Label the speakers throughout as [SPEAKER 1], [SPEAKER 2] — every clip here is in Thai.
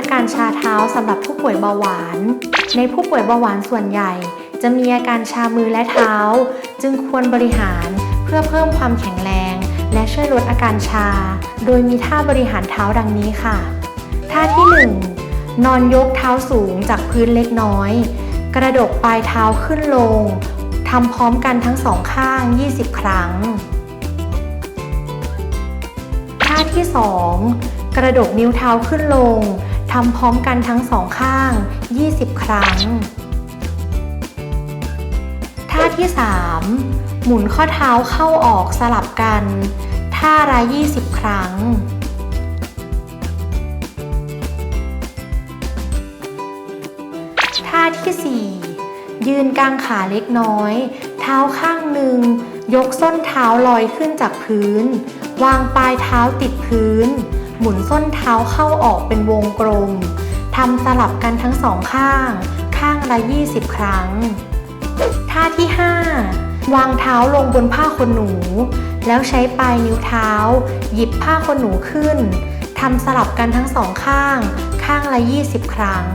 [SPEAKER 1] อาการชาเท้าสำหรับผู้ป่วยเบาหวาน ในผู้ป่วยเบาหวานส่วนใหญ่ จะมีอาการชามือและเท้า จึงควรบริหารเพื่อเพิ่มความแข็งแรง และช่วยลดอาการชา โดยมีท่าบริหารเท้าดังนี้ค่ะ ท่าที่ 1 นอนยกเท้าสูงจากพื้นเล็กน้อย กระดกปลายเท้าขึ้นลงทำพร้อมกันทั้งสองข้าง 20 ครั้ง ท่าที่ 2 กระดกนิ้วเท้าขึ้นลง ทำพร้อมกันทั้งสองข้าง 20 ครั้ง ท่าที่ 3 หมุนข้อเท้าเข้าออกสลับกัน ท่าละ20 ครั้ง ท่าที่ 4 ยืนกลางขาเล็กน้อย เท้าข้างหนึ่ง ยกส้นเท้าลอยขึ้นจากพื้น วางปลายเท้าติดพื้น หมุนส้นเท้าเข้าออกเป็นวงกลมทำสลับกันทั้งสองข้าง ข้างละ 20 ครั้ง ท่าที่ 5 วางเท้าลงบนผ้าขนหนู แล้วใช้ปลายนิ้วเท้า หยิบผ้าขนหนูขึ้นทำสลับกันทั้งสองข้าง ข้างละ 20 ครั้ง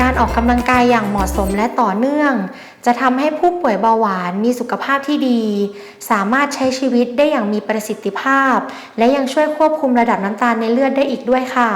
[SPEAKER 1] การออกกำลังกายอย่างเหมาะสมและต่อเนื่อง จะทำให้ผู้ป่วยเบาหวานมีสุขภาพที่ดี สามารถใช้ชีวิตได้อย่างมีประสิทธิภาพ และยังช่วยควบคุมระดับน้ำตาลในเลือดได้อีกด้วยค่ะ